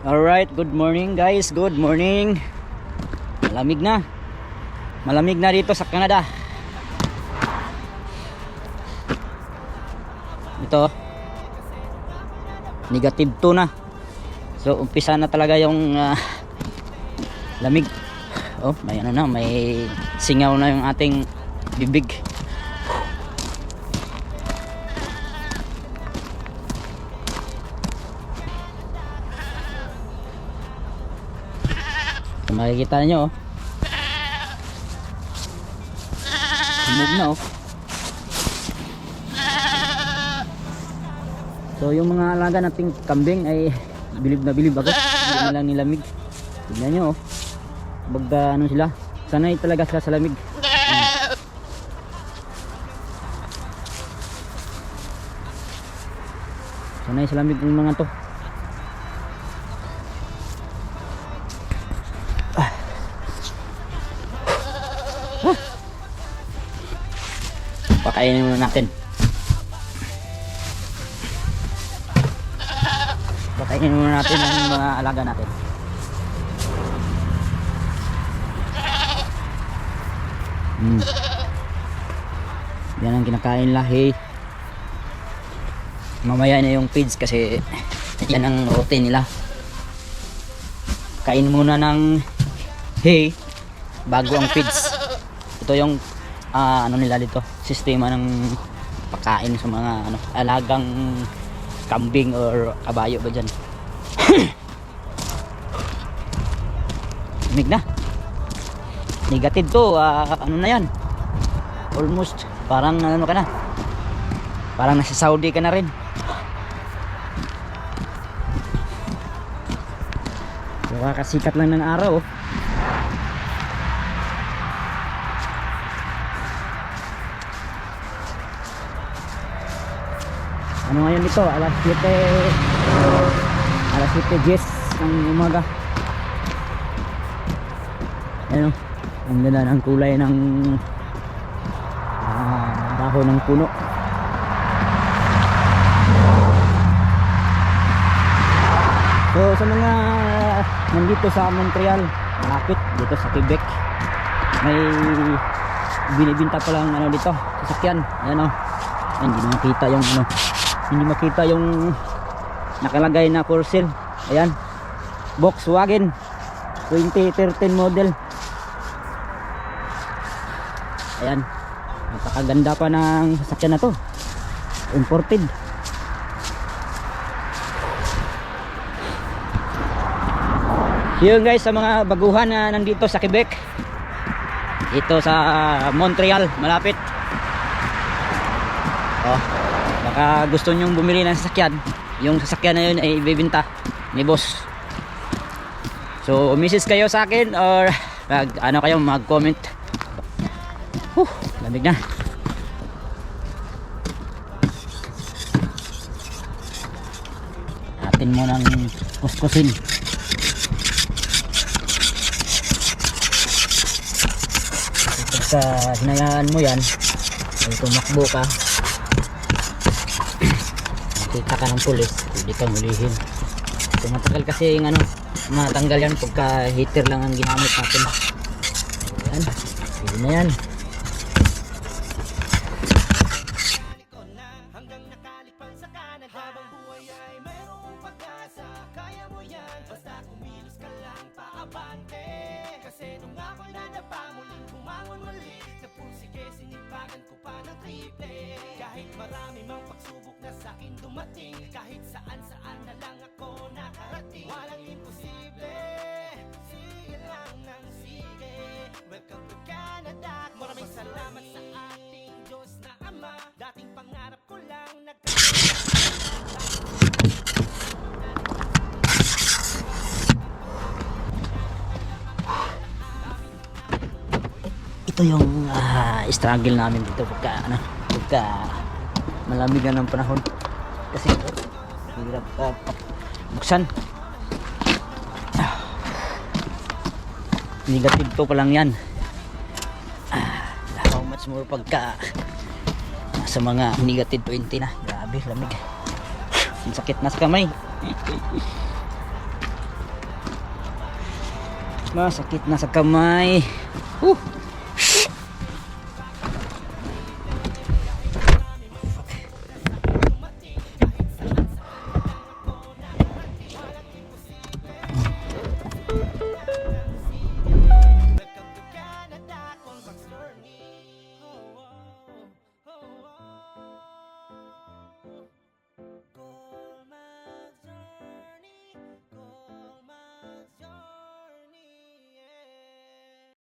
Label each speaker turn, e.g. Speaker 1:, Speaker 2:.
Speaker 1: Alright, good morning guys. Good morning. Malamig na. Malamig na dito sa Canada. Ito. Negative 2 na. So, umpisa na talaga yung ah, lamig. Oh, may ano na, may singaw na yung ating bibig. Kung makikita nyo, oh. Humog na, oh. So, yung mga alaga nating kambing ay bilib na bilib ako. Hindi lang nilamig. Tignan nyo, oh. Baga, ano sila? Sanay talaga sila sa lamig. Sanay sa lamig ng mga to. Natin. Pakainin muna natin ang mga alaga natin. Hmm. Yan ang kinakain lahi. Mamaya na yung feeds kasi yan ang routine nila. Kain muna ng hay bago ang feeds. Ito yung ah, ano nila dito, sistema ng pagkain sa mga ano, alagang kambing or kabayo ba dyan. Lamig na. Negative to, ah, ano na yan. Almost, parang ano ka na. Parang nasa Saudi ka na rin. So, kakasikat lang ng araw. oh. Ano ngayon dito? Alas 7 Alas 7 Jess ng umaga. Ayan o Ang ganda ng kulay ng ah, dahon ng puno. So sa mga nandito sa Montreal Malapit dito sa Quebec May binibinta pa lang ano dito sasakyan. Ayan o Ayan, hindi na makita yung ano hindi makita yung nakalagay na for sale ayan. Volkswagen 2013 model. Ayan. Napakaganda pa ng sasakyan na to. Imported. Yun guys sa mga baguhan na nandito sa Quebec. Ito sa Montreal malapit. Oh baka gusto nyong bumili ng sasakyan. Yung sasakyan na yun ay ibibinta ni boss. So message kayo sa akin or mag, ano kayo mag comment Huh, lamig na. Atin mo ng kuskusin pagka hinayaan mo yan ay tumakbo ka kita ka ng pulis pwede kang hulihin so matagal kasi yung ano matanggal yan pagka heater lang ang ginamit natin. Yan pwede na yan.
Speaker 2: Kahit dumating. Kahit saan saan na lang ako nakarating. Walang imposible. Sige lang ng sige. Welcome to Canada. Maraming salamat sa ating Diyos na Ama. Dating pangarap ko lang nag
Speaker 1: ito yung ah, struggle namin dito pagka ano pagka malamig na ng panahon kasi hirap uh, buksan. Negative to pa lang yan. Ah, how much more pagka sa mga negative 20 na? Grabe lamig. Ang sakit na sa kamay. Masakit na sa kamay. Uh.